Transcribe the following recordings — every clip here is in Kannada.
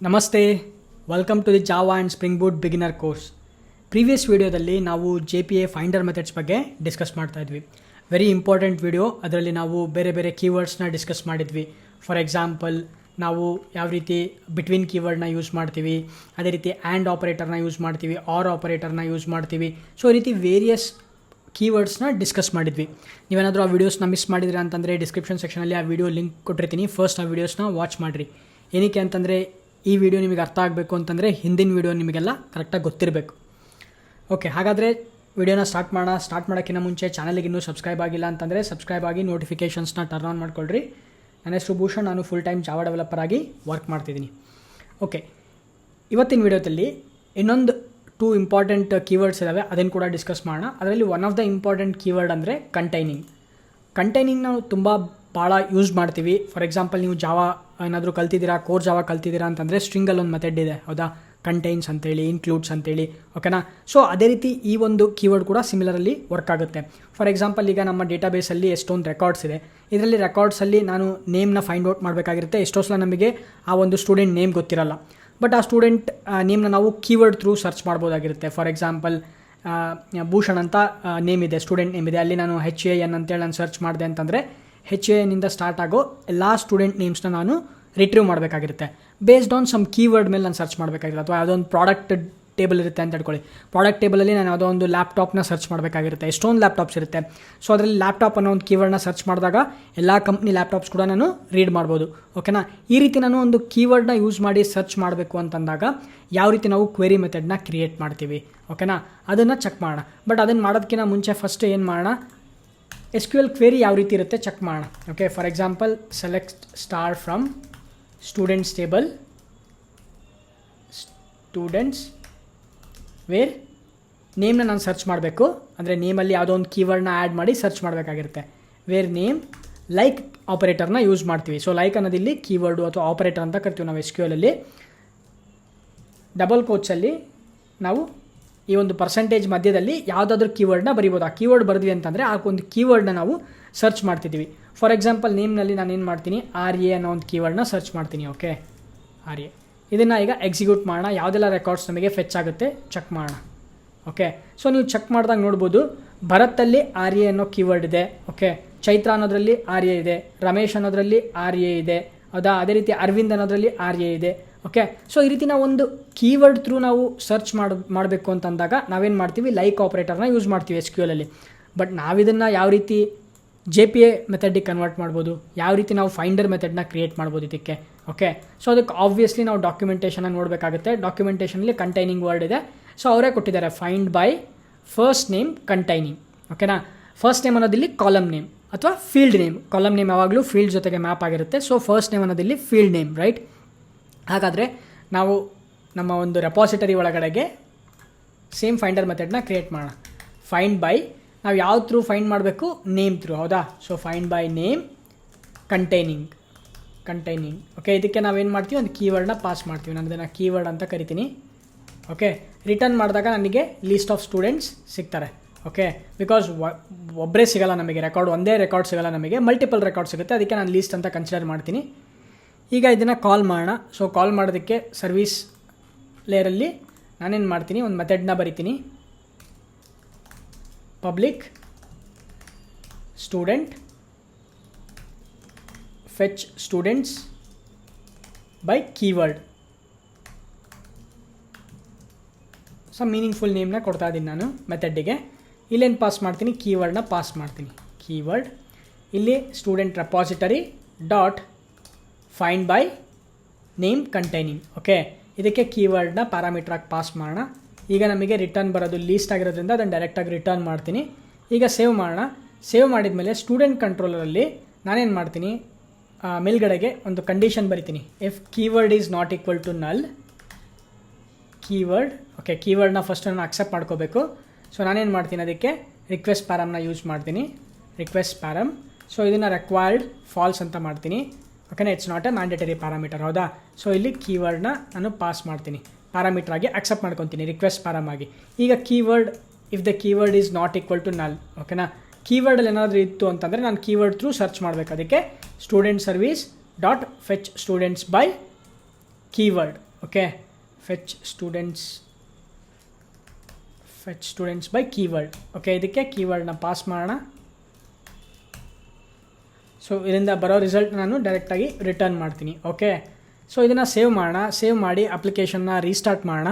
ನಮಸ್ತೆ welcome to the Java and Spring Boot beginner course previous ವಿಡಿಯೋದಲ್ಲಿ ನಾವು J P A finder methods ಬಗ್ಗೆ ಡಿಸ್ಕಸ್ ಮಾಡ್ತಾ ಇದ್ವಿ. ವೆರಿ ಇಂಪಾರ್ಟೆಂಟ್ ವಿಡಿಯೋ ಅದರಲ್ಲಿ ನಾವು ಬೇರೆ ಬೇರೆ ಕೀವರ್ಡ್ಸ್ನ ಡಿಸ್ಕಸ್ ಮಾಡಿದ್ವಿ. ಫಾರ್ ಎಕ್ಸಾಂಪಲ್ ನಾವು ಯಾವ ರೀತಿ ಬಿಟ್ವೀನ್ ಕೀವರ್ಡ್ನ ಯೂಸ್ ಮಾಡ್ತೀವಿ, ಅದೇ ರೀತಿ ಆ್ಯಂಡ್ ಆಪರೇಟರ್ನ ಯೂಸ್ ಮಾಡ್ತೀವಿ ಆರ್ ಆಪರೇಟರ್ನ ಯೂಸ್ ಮಾಡ್ತೀವಿ. ಸೊ ಈ ರೀತಿ ವೇರಿಯಸ್ ಕೀವರ್ಡ್ಸ್ನ ಡಿಸ್ಕಸ್ ಮಾಡಿದ್ವಿ. ನೀವೇನಾದರೂ ಆ ವೀಡಿಯೋಸ್ನ ಮಿಸ್ ಮಾಡಿದ್ರೆ ಅಂತಂದರೆ ಡಿಸ್ಕ್ರಿಪ್ಷನ್ ಸೆಕ್ಷನಲ್ಲಿ ಆ ವಿಡಿಯೋ ಲಿಂಕ್ ಕೊಟ್ಟಿರ್ತೀನಿ. ಫಸ್ಟ್ ಆ ವೀಡಿಯೋಸ್ನ ವಾಚ್ ಮಾಡಿರಿ. ಏನಕ್ಕೆ ಅಂತಂದರೆ ಈ ವಿಡಿಯೋ ನಿಮಗೆ ಅರ್ಥ ಆಗಬೇಕು ಅಂತಂದರೆ ಹಿಂದಿನ ವಿಡಿಯೋ ನಿಮಗೆಲ್ಲ ಕರೆಕ್ಟಾಗಿ ಗೊತ್ತಿರಬೇಕು. ಓಕೆ ಹಾಗಾದರೆ ವಿಡಿಯೋನ ಸ್ಟಾರ್ಟ್ ಮಾಡೋಣ. ಸ್ಟಾರ್ಟ್ ಮಾಡೋಕ್ಕಿಂತ ಮುಂಚೆ ಚಾನಲ್ಗೆ ಇನ್ನೂ ಸಬ್ಸ್ಕ್ರೈಬ್ ಆಗಿಲ್ಲ ಅಂತಂದರೆ ಸಬ್ಸ್ಕ್ರೈಬ್ ಆಗಿ ನೋಟಿಫಿಕೇಷನ್ಸ್ನ ಟರ್ನ್ ಆನ್ ಮಾಡ್ಕೊಳ್ರಿ. ನನ್ನ ಹೆಸರು ಭೂಷಣ್, ನಾನು ಫುಲ್ ಟೈಮ್ ಜಾವಾ ಡೆವಲಪರ್ ಆಗಿ ವರ್ಕ್ ಮಾಡ್ತಿದ್ದೀನಿ. ಓಕೆ ಇವತ್ತಿನ ವಿಡಿಯೋದಲ್ಲಿ ಇನ್ನೊಂದು ಟೂ ಇಂಪಾರ್ಟೆಂಟ್ ಕೀವರ್ಡ್ಸ್ ಇದ್ದಾವೆ ಅದನ್ನು ಕೂಡ ಡಿಸ್ಕಸ್ ಮಾಡೋಣ. ಅದರಲ್ಲಿ one of the important keyword ಅಂದರೆ ಕಂಟೈನಿಂಗ್ ಕಂಟೈನಿಂಗ್ ನಾವು ತುಂಬ ಭಾಳ ಯೂಸ್ ಮಾಡ್ತೀವಿ. ಫಾರ್ ಎಕ್ಸಾಂಪಲ್ ನೀವು ಜಾವಾ ಏನಾದರೂ ಕಲ್ತಿದ್ದೀರಾ? ಕೋರ್ಸ್ ಯಾವಾಗ ಕಲ್ತಿದ್ದೀರಾ ಅಂತಂದರೆ ಸ್ಟ್ರಿಂಗಲ್ಲಿ ಒಂದು ಮೆಥಡ್ ಇದೆ. ಹೌದಾ? ಕಂಟೈನ್ಸ್ ಅಂತೇಳಿ ಇನ್ಕ್ಲೂಡ್ಸ್ ಅಂತೇಳಿ. ಓಕೆನಾ ಸೊ ಅದೇ ರೀತಿ ಈ ಒಂದು ಕೀವರ್ಡ್ ಕೂಡ ಸಿಮಿಲರಲ್ಲಿ ವರ್ಕ್ ಆಗುತ್ತೆ. ಫಾರ್ ಎಕ್ಸಾಂಪಲ್ ಈಗ ನಮ್ಮ ಡೇಟಾಬೇಸಲ್ಲಿ ಎಷ್ಟೊಂದು ರೆಕಾರ್ಡ್ಸ್ ಇದೆ. ಇದರಲ್ಲಿ ರೆಕಾರ್ಡ್ಸಲ್ಲಿ ನಾನು ನೇಮ್ನ ಫೈಂಡ್ ಔಟ್ ಮಾಡಬೇಕಾಗಿರುತ್ತೆ. ಎಷ್ಟೋ ಸಲ ನಮಗೆ ಆ ಒಂದು ಸ್ಟೂಡೆಂಟ್ ನೇಮ್ ಗೊತ್ತಿರಲ್ಲ. ಬಟ್ ಆ ಸ್ಟೂಡೆಂಟ್ ನೇಮ್ನ ನಾವು ಕೀವರ್ಡ್ ಥ್ರೂ ಸರ್ಚ್ ಮಾಡ್ಬೋದಾಗಿರುತ್ತೆ. ಫಾರ್ ಎಕ್ಸಾಂಪಲ್ ಭೂಷಣ್ ಅಂತ ನೇಮ್ ಇದೆ ಸ್ಟೂಡೆಂಟ್ ನೇಮ್ ಇದೆ. ಅಲ್ಲಿ ನಾನು ಹೆಚ್ ಎ ಎನ್ ಅಂತೇಳಿ ನಾನು ಸರ್ಚ್ ಮಾಡಿದೆ ಅಂತಂದರೆ ಹೆಚ್ ಎ ಎನ್ನಿಂದ ಸ್ಟಾರ್ಟ್ ಆಗೋ ಎಲ್ಲ ಸ್ಟೂಡೆಂಟ್ ನೇಮ್ಸ್ನ ನಾನು ರಿಟ್ರೀವ್ ಮಾಡಬೇಕಾಗಿರುತ್ತೆ. ಬೇಸ್ಡ್ ಆನ್ ಸಮ್ ಕೀವರ್ಡ್ ಮೇಲೆ ನಾನು ಸರ್ಚ್ ಮಾಡಬೇಕಾಗಿರುತ್ತೆ. ಅಥವಾ ಯಾವುದೋ ಒಂದು ಪ್ರಾಡಕ್ಟ್ ಟೇಬಲ್ ಇರುತ್ತೆ ಅಂತ ಹೇಳ್ಕೊಳ್ಳಿ ಪ್ರಾಡಕ್ಟ್ ಟೇಬಲಲ್ಲಿ ನಾನು ಯಾವುದೋ ಒಂದು ಲ್ಯಾಪ್ಟಾಪ್ನ ಸರ್ಚ್ ಮಾಡಬೇಕಾಗಿರುತ್ತೆ. ಎಷ್ಟೊಂದು ಲ್ಯಾಪ್ಟಾಪ್ಸ್ ಇರುತ್ತೆ. ಸೊ ಅದರಲ್ಲಿ ಲ್ಯಾಪ್ಟಾಪ್ ಅನ್ನೋ ಒಂದು ಕೀವರ್ಡ್ನ ಸರ್ಚ್ ಮಾಡಿದಾಗ ಎಲ್ಲ ಕಂಪ್ನಿ ಲ್ಯಾಪ್ಟಾಪ್ಸ್ ಕೂಡ ನಾನು ರೀಡ್ ಮಾಡ್ಬೋದು. ಓಕೆನಾ ಈ ರೀತಿ ನಾನು ಒಂದು ಕೀವರ್ಡ್ನ ಯೂಸ್ ಮಾಡಿ ಸರ್ಚ್ ಮಾಡಬೇಕು ಅಂತಂದಾಗ ಯಾವ ರೀತಿ ನಾವು ಕ್ವೆರಿ ಮೆಥಡ್ನ ಕ್ರಿಯೇಟ್ ಮಾಡ್ತೀವಿ. ಓಕೆನಾ ಅದನ್ನು ಚೆಕ್ ಮಾಡೋಣ. ಬಟ್ ಅದನ್ನು ಮಾಡೋದಕ್ಕಿಂತ ಮುಂಚೆ ಫಸ್ಟ್ ಏನು ಮಾಡೋಣ? ಎಸ್ ಕ್ಯೂ ಎಲ್ ಕ್ವೆರಿ ಯಾವ ರೀತಿ ಇರುತ್ತೆ ಚೆಕ್ ಮಾಡೋಣ. Okay for example select star from students table students where ನೇಮ್ನ ನಾನು ಸರ್ಚ್ ಮಾಡಬೇಕು. ಅಂದರೆ ನೇಮಲ್ಲಿ ಯಾವುದೋ ಒಂದು ಕೀವರ್ಡ್ನ ಆ್ಯಡ್ ಮಾಡಿ ಸರ್ಚ್ ಮಾಡಬೇಕಾಗಿರುತ್ತೆ. ವೇರ್ ನೇಮ್ ಲೈಕ್ ಆಪರೇಟರ್ನ ಯೂಸ್ ಮಾಡ್ತೀವಿ. ಸೊ ಲೈಕ್ ಅನ್ನೋದಿಲ್ಲಿ ಕೀವರ್ಡು ಅಥವಾ ಆಪರೇಟರ್ ಅಂತ ಕರಿತೀವಿ ನಾವು ಎಸ್ ಕ್ಯೂ ಎಲಲ್ಲಿ ಡಬಲ್ ಕೋಚಲ್ಲಿ ನಾವು ಈ ಒಂದು ಪರ್ಸೆಂಟೇಜ್ ಮಧ್ಯದಲ್ಲಿ ಯಾವುದಾದ್ರೂ ಕೀವರ್ಡ್ನ ಬರಿಬೋದು. ಆ ಕೀವರ್ಡ್ ಬರೆದ್ವಿ ಅಂತಂದರೆ ಆ ಒಂದು ಕೀವರ್ಡ್ನ ನಾವು ಸರ್ಚ್ ಮಾಡ್ತಿದ್ದೀವಿ ಫಾರ್ ಎಕ್ಸಾಂಪಲ್ ನೇಮ್ನಲ್ಲಿ ನಾನು ಏನು ಮಾಡ್ತೀನಿ? ಆರ್ ಎ ಅನ್ನೋ ಒಂದು ಕೀವರ್ಡ್ನ ಸರ್ಚ್ ಮಾಡ್ತೀನಿ ಓಕೆ ಆರ್ ಎ ಇದನ್ನು ಈಗ ಎಕ್ಸಿಕ್ಯೂಟ್ ಮಾಡೋಣ. ಯಾವುದೆಲ್ಲ ರೆಕಾರ್ಡ್ಸ್ ನಮಗೆ ಫೆಚ್ ಆಗುತ್ತೆ ಚೆಕ್ ಮಾಡೋಣ ಓಕೆ ಸೊ ನೀವು ಚೆಕ್ ಮಾಡಿದಾಗ ನೋಡ್ಬೋದು ಭರತ್ತಲ್ಲಿ ಆರ್ ಎ ಅನ್ನೋ ಕೀವರ್ಡ್ ಇದೆ ಓಕೆ ಚೈತ್ರ ಅನ್ನೋದ್ರಲ್ಲಿ ಆರ್ ಎ ಇದೆ, ರಮೇಶ್ ಅನ್ನೋದ್ರಲ್ಲಿ ಆರ್ ಎ ಇದೆ ಹೌದಾ ಅದೇ ರೀತಿ ಅರವಿಂದ್ ಅನ್ನೋದ್ರಲ್ಲಿ ಆರ್ ಎ ಇದೆ. ಓಕೆ ಸೊ ಈ ರೀತಿ ನಾವು ಒಂದು ಕೀವರ್ಡ್ ಥ್ರೂ ನಾವು ಸರ್ಚ್ ಮಾಡಿ, ಮಾಡಬೇಕು ಅಂತಂದಾಗ ನಾವೇನು ಮಾಡ್ತೀವಿ? ಲೈಕ್ ಆಪ್ರೇಟರ್ನ ಯೂಸ್ ಮಾಡ್ತೀವಿ ಎಸ್ ಕ್ಯೂ ಎಲಲ್ಲಿ ಬಟ್ ನಾವಿದನ್ನು ಯಾವ ರೀತಿ ಜೆ ಪಿ ಎ ಮೆಥಡಿಗೆ ಕನ್ವರ್ಟ್ ಮಾಡ್ಬೋದು? ಯಾವ ರೀತಿ ನಾವು ಫೈಂಡರ್ ಮೆಥಡ್ನ ಕ್ರಿಯೇಟ್ ಮಾಡ್ಬೋದು ಇದಕ್ಕೆ? ಓಕೆ ಸೊ ಅದಕ್ಕೆ ಆಬ್ವಿಯಸ್ಲಿ ನಾವು ಡಾಕ್ಯುಮೆಂಟೇಷನ್ನ ನೋಡಬೇಕಾಗುತ್ತೆ. ಡಾಕ್ಯುಮೆಂಟೇಷನಲ್ಲಿ ಕಂಟೈನಿಂಗ್ ವರ್ಡ್ ಇದೆ. ಸೊ ಅವರೇ ಕೊಟ್ಟಿದ್ದಾರೆ find by first name containing ಓಕೆನಾ ಫಸ್ಟ್ ನೇಮ್ ಅನ್ನೋದಿಲ್ಲಿ ಕಾಲಮ್ ನೇಮ್ ಅಥವಾ ಫೀಲ್ಡ್ ನೇಮ್ ಕಾಲಮ್ ನೇಮ್ ಯಾವಾಗಲೂ ಫೀಲ್ಡ್ ಜೊತೆಗೆ ಮ್ಯಾಪ್ ಆಗಿರುತ್ತೆ. ಸೊ ಫಸ್ಟ್ ನೇಮ್ ಅನ್ನೋದಿಲ್ಲಿ ಫೀಲ್ಡ್ ನೇಮ್ ರೈಟ್ ಹಾಗಾದರೆ ನಾವು ನಮ್ಮ ಒಂದು ರೆಪಾಸಿಟರಿ ಒಳಗಡೆಗೆ ಸೇಮ್ ಫೈಂಡರ್ ಮೆಥಡ್ನ ಕ್ರಿಯೇಟ್ ಮಾಡೋಣ. ಫೈಂಡ್ ಬೈ ನಾವು ಯಾವ ಥ್ರೂ ಫೈಂಡ್ ಮಾಡಬೇಕು? ನೇಮ್ ಥ್ರೂ ಹೌದಾ? So find by name containing containing okay ಇದಕ್ಕೆ ನಾವೇನು ಮಾಡ್ತೀವಿ? ಒಂದು ಕೀವರ್ಡ್ನ ಪಾಸ್ ಮಾಡ್ತೀವಿ. ನಾನು ಅದನ್ನು ಕೀವರ್ಡ್ ಅಂತ ಕರಿತೀನಿ. ಓಕೆ ರಿಟರ್ನ್ ಮಾಡಿದಾಗ ನನಗೆ ಲೀಸ್ಟ್ ಆಫ್ ಸ್ಟೂಡೆಂಟ್ಸ್ ಸಿಗ್ತಾರೆ. ಓಕೆ ಬಿಕಾಸ್ ಒಬ್ಬರೇ ಸಿಗಲ್ಲ ನಮಗೆ ರೆಕಾರ್ಡ್ ಒಂದೇ ರೆಕಾರ್ಡ್ ಸಿಗಲ್ಲ ನಮಗೆ ಮಲ್ಟಿಪಲ್ ರೆಕಾರ್ಡ್ ಸಿಗುತ್ತೆ. ಅದಕ್ಕೆ ನಾನು ಲೀಸ್ಟ್ ಅಂತ ಕನ್ಸಿಡರ್ ಮಾಡ್ತೀನಿ. ಈಗ ಇದನ್ನು ಕಾಲ್ ಮಾಡೋಣ. ಸೊ ಕಾಲ್ ಮಾಡೋದಕ್ಕೆ ಸರ್ವಿಸ್ ಲೇಯರಲ್ಲಿ ನಾನೇನು ಮಾಡ್ತೀನಿ? ಒಂದು ಮೆಥಡ್ನ ಬರಿತೀನಿ. Public student fetch students by keyword so meaningful ನೇಮ್ನ ಕೊಡ್ತಾ ಇದ್ದೀನಿ ನಾನು ಮೆಥಡ್ಡಿಗೆ ಇಲ್ಲೇನು ಪಾಸ್ ಮಾಡ್ತೀನಿ? ಕೀವರ್ಡ್ನ ಪಾಸ್ ಮಾಡ್ತೀನಿ. ಕೀವರ್ಡ್ ಇಲ್ಲಿ student repository dot find by name containing okay ಇದಕ್ಕೆ ಕೀವರ್ಡ್ನ ಪ್ಯಾರಾಮೀಟ್ರಾಗಿ ಪಾಸ್ ಮಾಡೋಣ. ಈಗ ನಮಗೆ ರಿಟರ್ನ್ ಬರೋದು ಲೀಸ್ಟ್ ಆಗಿರೋದ್ರಿಂದ ಅದನ್ನು ಡೈರೆಕ್ಟಾಗಿ ರಿಟರ್ನ್ ಮಾಡ್ತೀನಿ. ಈಗ ಸೇವ್ ಮಾಡೋಣ. ಸೇವ್ ಮಾಡಿದ ಮೇಲೆ ಸ್ಟೂಡೆಂಟ್ ಕಂಟ್ರೋಲರಲ್ಲಿ ನಾನೇನು ಮಾಡ್ತೀನಿ? ಮೇಲ್ಗಡೆಗೆ ಒಂದು ಕಂಡೀಷನ್ ಬರಿತೀನಿ. If keyword is not equal to null keyword okay ಕೀವರ್ಡ್ನ first ನಾನು ಅಕ್ಸೆಪ್ಟ್ ಮಾಡ್ಕೋಬೇಕು. ಸೊ ನಾನೇನು ಮಾಡ್ತೀನಿ? ಅದಕ್ಕೆ ರಿಕ್ವೆಸ್ಟ್ ಪ್ಯಾರಮ್ನ ಯೂಸ್ ಮಾಡ್ತೀನಿ. ರಿಕ್ವೆಸ್ಟ್ ಪ್ಯಾರಮ್ ಸೊ ಇದನ್ನು ರೆಕ್ವೈರ್ಡ್ ಫಾಲ್ಸ್ ಅಂತ ಮಾಡ್ತೀನಿ. ಓಕೆನಾ? It's not a mandatory parameter ಹೌದಾ? ಸೊ ಇಲ್ಲಿ ಕೀವರ್ಡ್ನ ನಾನು ಪಾಸ್ ಮಾಡ್ತೀನಿ. ಪ್ಯಾರಾಮೀಟರ್ ಆಗಿ ಅಕ್ಸೆಪ್ಟ್ ಮಾಡ್ಕೊತೀನಿ ರಿಕ್ವೆಸ್ಟ್ ಪ್ಯಾರಾಮ್ ಆಗಿ. ಈಗ keyword if the keyword is not equal to null ಓಕೆನಾ? ಕೀವರ್ಡಲ್ಲಿ ಏನಾದರೂ ಇತ್ತು ಅಂತಂದರೆ ನಾನು ಕೀವರ್ಡ್ ಥ್ರೂ ಸರ್ಚ್ ಮಾಡಬೇಕು. ಅದಕ್ಕೆ student service dot fetch students by keyword okay? Fetch students fetch students by keyword okay? ಇದಕ್ಕೆ ಕೀವರ್ಡ್ನ ಪಾಸ್ ಮಾಡೋಣ. ಸೊ ಇದರಿಂದ ಬರೋ ರಿಸಲ್ಟ್ ನಾನು ಡೈರೆಕ್ಟಾಗಿ ರಿಟರ್ನ್ ಮಾಡ್ತೀನಿ ಓಕೆ ಸೊ ಇದನ್ನು ಸೇವ್ ಮಾಡೋಣ ಸೇವ್ ಮಾಡಿ ಅಪ್ಲಿಕೇಶನ್ನ ರೀಸ್ಟಾರ್ಟ್ ಮಾಡೋಣ.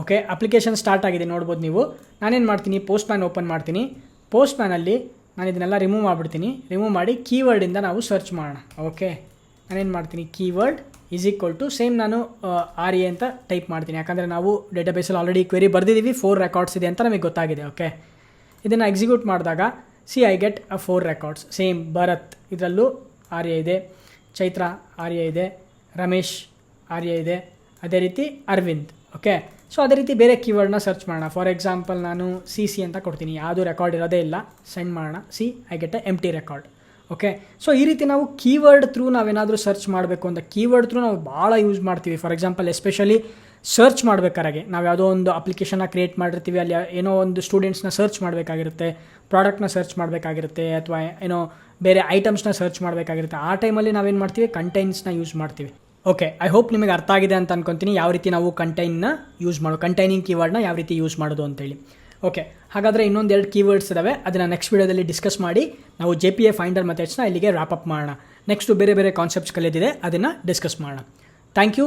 ಓಕೆ ಅಪ್ಲಿಕೇಶನ್ ಸ್ಟಾರ್ಟ್ ಆಗಿದೆ, ನೋಡ್ಬೋದು ನೀವು. ನಾನೇನು ಮಾಡ್ತೀನಿ? ಪೋಸ್ಟ್ ಮ್ಯಾನ್ ಓಪನ್ ಮಾಡ್ತೀನಿ. ಪೋಸ್ಟ್ ಮ್ಯಾನಲ್ಲಿ ನಾನು ಇದನ್ನೆಲ್ಲ ರಿಮೂವ್ ಮಾಡಿಬಿಡ್ತೀನಿ ರಿಮೂವ್ ಮಾಡಿ ಕೀವರ್ಡಿಂದ ನಾವು ಸರ್ಚ್ ಮಾಡೋಣ ಓಕೆ ನಾನೇನು ಮಾಡ್ತೀನಿ? Keyword is equal to same ನಾನು ಆರ್ ಎ ಅಂತ ಟೈಪ್ ಮಾಡ್ತೀನಿ. ಯಾಕಂದರೆ ನಾವು ಡೇಟಾಬೇಸಲ್ಲಿ ಆಲ್ರೆಡಿ ಕ್ವೆರಿ ಬರೆದಿದ್ದೀವಿ ಫೋರ್ ರೆಕಾರ್ಡ್ಸ್ ಇದೆ ಅಂತ ನಮಗೆ ಗೊತ್ತಾಗಿದೆ ಓಕೆ ಇದನ್ನು ಎಕ್ಸಿಕ್ಯೂಟ್ ಮಾಡಿದಾಗ see I get a four records same Bharat ಇದರಲ್ಲೂ ಆರ್ಯ ಇದೆ. ಚೈತ್ರ ಆರ್ಯ ಇದೆ. ರಮೇಶ್ ಆರ್ಯ ಇದೆ. ಅದೇ ರೀತಿ ಅರವಿಂದ್ ಓಕೆ ಸೊ ಅದೇ ರೀತಿ ಬೇರೆ ಕೀವರ್ಡ್ನ ಸರ್ಚ್ ಮಾಡೋಣ. ಫಾರ್ ಎಕ್ಸಾಂಪಲ್ ನಾನು ಸಿ ಸಿ ಅಂತ ಕೊಡ್ತೀನಿ. ಯಾವುದು ರೆಕಾರ್ಡ್ ಇರೋದೇ ಇಲ್ಲ. ಸೆಂಡ್ ಮಾಡೋಣ. See I get a empty record okay so ಈ ರೀತಿ ನಾವು ಕೀವರ್ಡ್ ಥ್ರೂ ನಾವೇನಾದರೂ ಸರ್ಚ್ ಮಾಡಬೇಕು ಅಂತ ಕೀವರ್ಡ್ ಥ್ರೂ ನಾವು ಭಾಳ ಯೂಸ್ ಮಾಡ್ತೀವಿ. ಫಾರ್ ಎಕ್ಸಾಂಪಲ್ ಎಸ್ಪೆಷಲಿ ಸರ್ಚ್ ಮಾಡಬೇಕಾರಾಗೆ. ನಾವು ಯಾವುದೋ ಒಂದು ಅಪ್ಲಿಕೇಶನ್ನ ಕ್ರಿಯೇಟ್ ಮಾಡಿರ್ತೀವಿ, ಅಲ್ಲಿ ಏನೋ ಒಂದು ಸ್ಟೂಡೆಂಟ್ಸ್ನ ಸರ್ಚ್ ಮಾಡಬೇಕಾಗಿರುತ್ತೆ ಪ್ರಾಡಕ್ಟ್ನ ಸರ್ಚ್ ಮಾಡಬೇಕಾಗಿರುತ್ತೆ, ಅಥವಾ ಏನೋ ಬೇರೆ ಐಟಮ್ಸ್ನ ಸರ್ಚ್ ಮಾಡಬೇಕಾಗಿರುತ್ತೆ. ಆ ಟೈಮಲ್ಲಿ ನಾವೇನು ಮಾಡ್ತೀವಿ? ಕಂಟೈನ್ಸ್ನ ಯೂಸ್ ಮಾಡ್ತೀವಿ. ಓಕೆ ಐ ಹೋಪ್ ನಿಮಗೆ ಅರ್ಥ ಆಗಿದೆ ಅಂತ ಅನ್ಕೊತೀನಿ. ಯಾವ ರೀತಿ ನಾವು ಕಂಟೈನ್ನ ಯೂಸ್ ಮಾಡೋ ಕಂಟೈನಿಂಗ್ ಕೀವರ್ಡ್ನ ಯಾವ ರೀತಿ ಯೂಸ್ ಮಾಡೋದು ಅಂತೇಳಿ. ಓಕೆ ಹಾಗಾದರೆ ಇನ್ನೊಂದು ಎರಡು ಕೀವರ್ಡ್ಸ್ ಇದಾವೆ. ಅದನ್ನು ನೆಕ್ಸ್ಟ್ ವೀಡಿಯೋದಲ್ಲಿ ಡಿಸ್ಕಸ್ ಮಾಡಿ, ನಾವು ಜೆ ಪಿ ಎ ಫೈಂಡರ್ ಮೆಥಡ್ಸ್ನ ಇಲ್ಲಿಗೆ ರ್ಯಾಪ್ ಅಪ್ ಮಾಡೋಣ. ನೆಕ್ಸ್ಟು ಬೇರೆ ಬೇರೆ ಕಾನ್ಸೆಪ್ಟ್ಸ್ ಕಲಿಯೋದಿದೆ ಅದನ್ನು ಡಿಸ್ಕಸ್ ಮಾಡೋಣ. ಥ್ಯಾಂಕ್ ಯು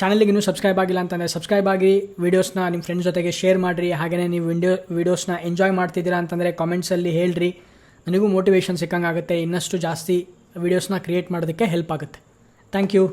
ಚಾನಲ್ಗೆ ಇನ್ನೂ ಸಬ್ಸ್ಕ್ರೈಬ್ ಆಗಿಲ್ಲ ಅಂತಂದರೆ ಸಬ್ಸ್ಕ್ರೈಬ್ ಆಗಿ ವೀಡಿಯೋಸ್ನ ನಿಮ್ಮ ಫ್ರೆಂಡ್ಸ್ ಜೊತೆಗೆ ಶೇರ್ ಮಾಡಿರಿ. ಹಾಗೆಯೇ ನೀವು ವಿಂಡೋ ವೀಡಿಯೋಸ್ನ ಎಂಜಾಯ್ ಮಾಡ್ತಿದ್ದೀರಾ ಅಂತಂದರೆ ಕಾಮೆಂಟ್ಸಲ್ಲಿ ಹೇಳ್ರಿ. ನನಗೂ ಮೋಟಿವೇಶನ್ ಸಿಕ್ಕಂಗಾಗುತ್ತೆ. ಇನ್ನಷ್ಟು ಜಾಸ್ತಿ ವೀಡಿಯೋಸ್ನ ಕ್ರಿಯೇಟ್ ಮಾಡೋದಕ್ಕೆ ಹೆಲ್ಪ್ ಆಗುತ್ತೆ. Thank you